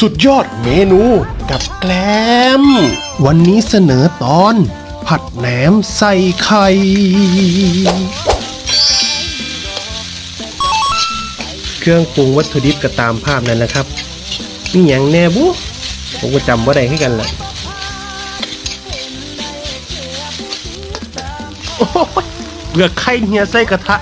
สุดยอดเมนูกับแกล้ม วันนี้เสนอตอน ผัดแหนมใส่ไข่ เครื่องปรุงวัตถุดิบก็ตามภาพนั่นนะครับ มีอย่างแน่บุผมก็จำว่าได้ให้กันแหละเบื่อกไข่เฮียใส่กระทะ